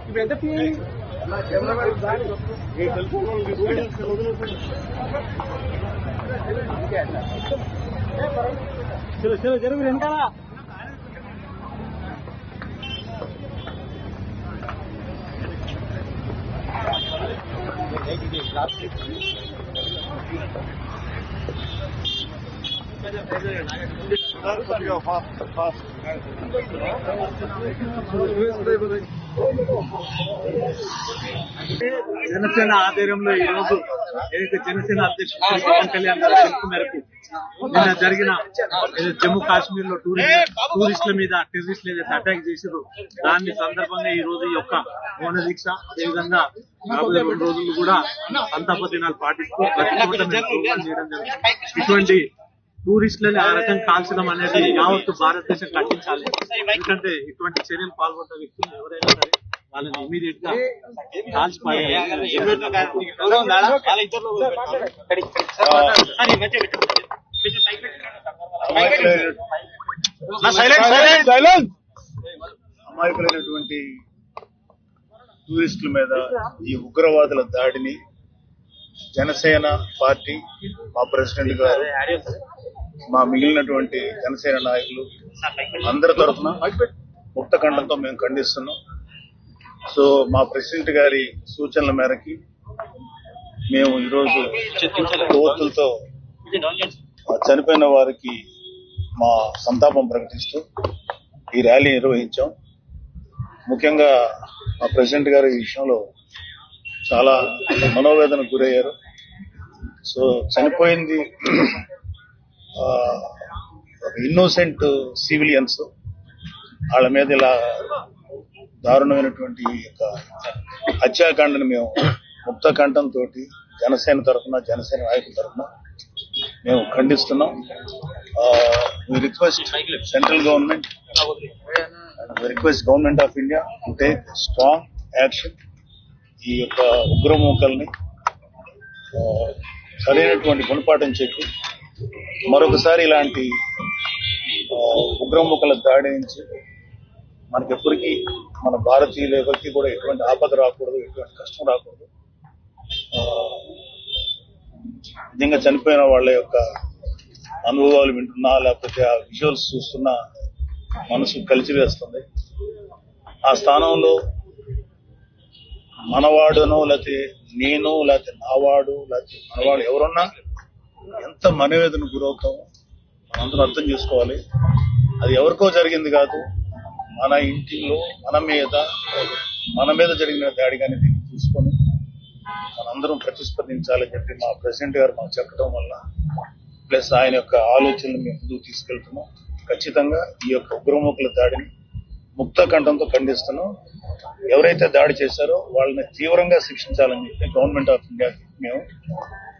ఇప్పుడు ఎంత ఫీ చలో చలో జరుగు వెనకాల Thank you. జనసేన ఆధ్వర్యంలో ఈ రోజు ఏదైతే జనసేన అధ్యక్షుడు పవన్ కళ్యాణ్ గారి పిలుపు మేరకు నిన్న జరిగిన జమ్మూ కాశ్మీర్లో టూరిస్ట్ టూరిస్టుల మీద టెర్రరిస్టులు ఏదైతే అటాక్ చేసారో దాని సందర్భంగా ఈ రోజు యొక్క మౌన దీక్ష అదేవిధంగా రాబోయే రెండు రోజులు కూడా సంతాప దినాలు పాటిస్తూ చేయడం జరుగుతుంది ఇటువంటి టూరిస్టులని ఆ రకం కాల్చడం అనేది యావత్తు భారతదేశం ఖండించాలి ఎందుకంటే ఇటువంటి చర్యలు పాల్గొన్న వ్యక్తులు ఎవరైనా సరే వాళ్ళని ఇమీడియట్గా కాల్చి. అమాయకులైనటువంటి టూరిస్టుల మీద ఈ ఉగ్రవాదుల దాడిని జనసేన పార్టీ మా ప్రెసిడెంట్ గారు మా మిగిలినటువంటి జనసేన నాయకులు అందరి తరఫున ముక్తఖండంతో మేము ఖండిస్తున్నాం. సో మా ప్రెసిడెంట్ గారి సూచనల మేరకి మేము ఈరోజు కోతులతో చనిపోయిన వారికి మా సంతాపం ప్రకటిస్తూ ఈ ర్యాలీ నిర్వహించాం. ముఖ్యంగా మా ప్రెసిడెంట్ గారు ఈ విషయంలో చాలా మనోవేదనకు గురయ్యారు. సో చనిపోయింది ఇన్నోసెంట్ సివిలియన్స్ వాళ్ళ మీద ఇలా దారుణమైనటువంటి యొక్క హత్యాకాండను మేము ముక్తకంఠంతో జనసేన తరఫున జనసేన నాయకుల తరఫున మేము ఖండిస్తున్నాం. Request central government request government of India to take strong action ఈ యొక్క ఉగ్రమూకల్ని సరైనటువంటి గుణపాఠం చెప్పి మరొకసారి ఇలాంటి ఉగ్రముఖల దాడి నుంచి మనకి ఎప్పటికీ మన భారతీయులు ఎవరికి కూడా ఎటువంటి ఆపద రాకూడదు ఎటువంటి కష్టం రాకూడదు. నిజంగా చనిపోయిన వాళ్ళ యొక్క అనుభవాలు వింటున్నా లేకపోతే ఆ విజువల్స్ చూస్తున్నా మనసు కలిసివేస్తుంది. ఆ స్థానంలో మనవాడునో లేకపోతే నేను లేకపోతే నావాడు లేకపోతే మనవాడు ఎవరున్నా ఎంత మనవేదన గురవుతామో మనందరం అర్థం చేసుకోవాలి. అది ఎవరికో జరిగింది కాదు. మన ఇంటిలో మన మీద మన మీద జరిగిన దాడి కానీ దీన్ని చూసుకొని మనందరం ప్రతిస్పందించాలని చెప్పి మా ప్రెసిడెంట్ గారు మాకు చెప్పడం వల్ల ప్లస్ ఆయన యొక్క ఆలోచనలు మేము ముందుకు తీసుకెళ్తున్నాం. ఖచ్చితంగా ఈ యొక్క ఉగ్రముఖుల దాడిని ముక్త కంఠంతో ఖండిస్తున్నాం. ఎవరైతే దాడి చేశారో వాళ్ళని తీవ్రంగా శిక్షించాలని చెప్పి గవర్నమెంట్ ఆఫ్ ఇండియా మేము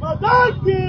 مدد